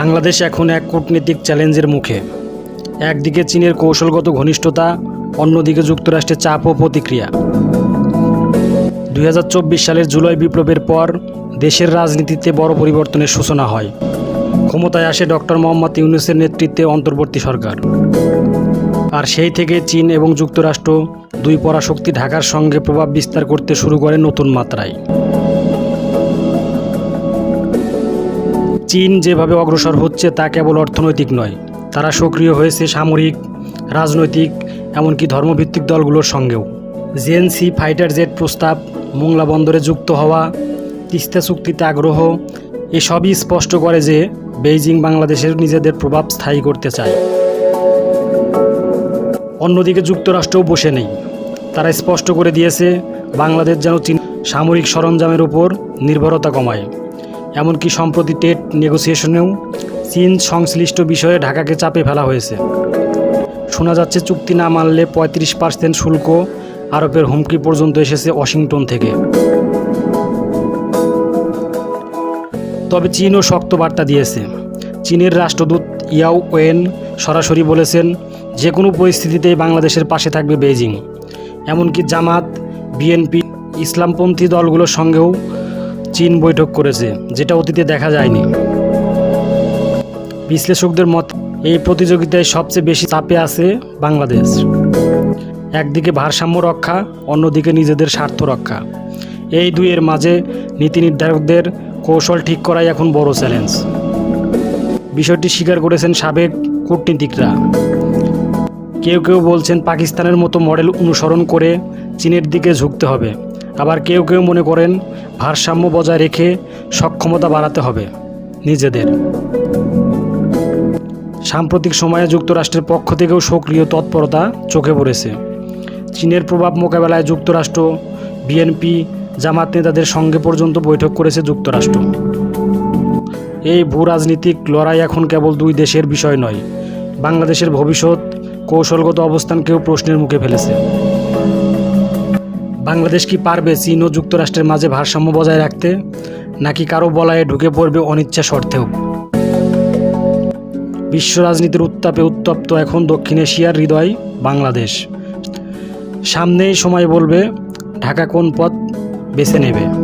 বাংলাদেশ এখন এক কূটনীতিক চ্যালেঞ্জের মুখে। একদিকে চীনের কৌশলগত ঘনিষ্ঠতা, অন্যদিকে যুক্তরাষ্ট্রের চাপ ও প্রতিক্রিয়া। দুই হাজার চব্বিশ সালের জুলাই বিপ্লবের পর দেশের রাজনীতিতে বড় পরিবর্তনের সূচনা হয়। ক্ষমতায় আসে ডক্টর মোহাম্মদ ইউনুসের নেতৃত্বে অন্তর্বর্তী সরকার। আর সেই থেকে চীন এবং যুক্তরাষ্ট্র দুই পরাশক্তি ঢাকার সঙ্গে প্রভাব বিস্তার করতে শুরু করে নতুন মাত্রায়। চীন যেভাবে অগ্রসর হচ্ছে তা কেবল অর্থনৈতিক নয়। তারা সক্রিয় হয়েছে সামরিক, রাজনৈতিক, এমনকি ধর্মভিত্তিক দলগুলোর সঙ্গেও। জেএনসি ফাইটার জেট প্রস্তাব, মোংলা বন্দরে যুক্ত হওয়া, তিস্তা চুক্তিতে আগ্রহ, এসবই স্পষ্ট করে যে বেইজিং বাংলাদেশের নিজেদের প্রভাব স্থায়ী করতে চায়। অন্যদিকে যুক্তরাষ্ট্রও বসে নেই। তারা স্পষ্ট করে দিয়েছে, বাংলাদেশ যেন চীন সামরিক সরঞ্জামের উপর নির্ভরতা কমায়। এমনকি সম্প্রতি টেট নেগোসিয়েশনেও চীন সংশ্লিষ্ট বিষয়ে ঢাকাকে চাপে ফেলা হয়েছে। শোনা যাচ্ছে চুক্তি না মানলে পঁয়ত্রিশ পার্সেন্ট শুল্ক আরোপের হুমকি পর্যন্ত এসেছে ওয়াশিংটন থেকে। তবে চীনও শক্ত বার্তা দিয়েছে। চীনের রাষ্ট্রদূত ইয়াও ওয়েন সরাসরি বলেছেন যে কোনো পরিস্থিতিতেই বাংলাদেশের পাশে থাকবে বেইজিং। এমনকি জামাত, বিএনপি, ইসলামপন্থী দলগুলোর সঙ্গেও চীন বৈঠক করেছে, যেটা অতীতে দেখা যায়নি। বিশ্লেষকদের মত, এই প্রতিযোগিতায় সবচেয়ে বেশি চাপে আছে বাংলাদেশ। একদিকে ভারসাম্য রক্ষা, অন্যদিকে নিজেদের স্বার্থ রক্ষা। এই দুইয়ের মাঝে নীতি নির্ধারকদের কৌশল ঠিক করাই এখন বড় চ্যালেঞ্জ। বিষয়টি স্বীকার করেছেন সাবেক কূটনীতিকরা। কেউ কেউ বলছেন পাকিস্তানের মতো মডেল অনুসরণ করে চীনের দিকে ঝুঁকতে হবে। আবার কেউ কেউ মনে করেন ভারসাম্য বজায় রেখে সক্ষমতা বাড়াতে হবে নিজেদের। সাম্প্রতিক সময়ে যুক্তরাষ্ট্রের পক্ষ থেকেও সক্রিয় তৎপরতা চোখে পড়েছে। চীনের প্রভাব মোকাবেলায় যুক্তরাষ্ট্র, বিএনপি, জামাত নেতাদের সঙ্গে পর্যন্ত বৈঠক করেছে যুক্তরাষ্ট্র। এই ভূ রাজনীতিক লড়াই এখন কেবল দুই দেশের বিষয় নয়, বাংলাদেশের ভবিষ্যৎ, কৌশলগত অবস্থানকেও প্রশ্নের মুখে ফেলেছে। বাংলাদেশ কি পারবে চীন ও যুক্তরাষ্ট্রের মাঝে ভারসাম্য বজায় রাখতে? নাকি কারও বলায় ঢুকে পড়বে অনিচ্ছা সত্ত্বেও? বিশ্ব রাজনীতির উত্তাপে উত্তপ্ত এখন দক্ষিণ এশিয়ার হৃদয় বাংলাদেশ। সামনেই সময় বলবে, ঢাকা কোন পথ বেছে নেবে?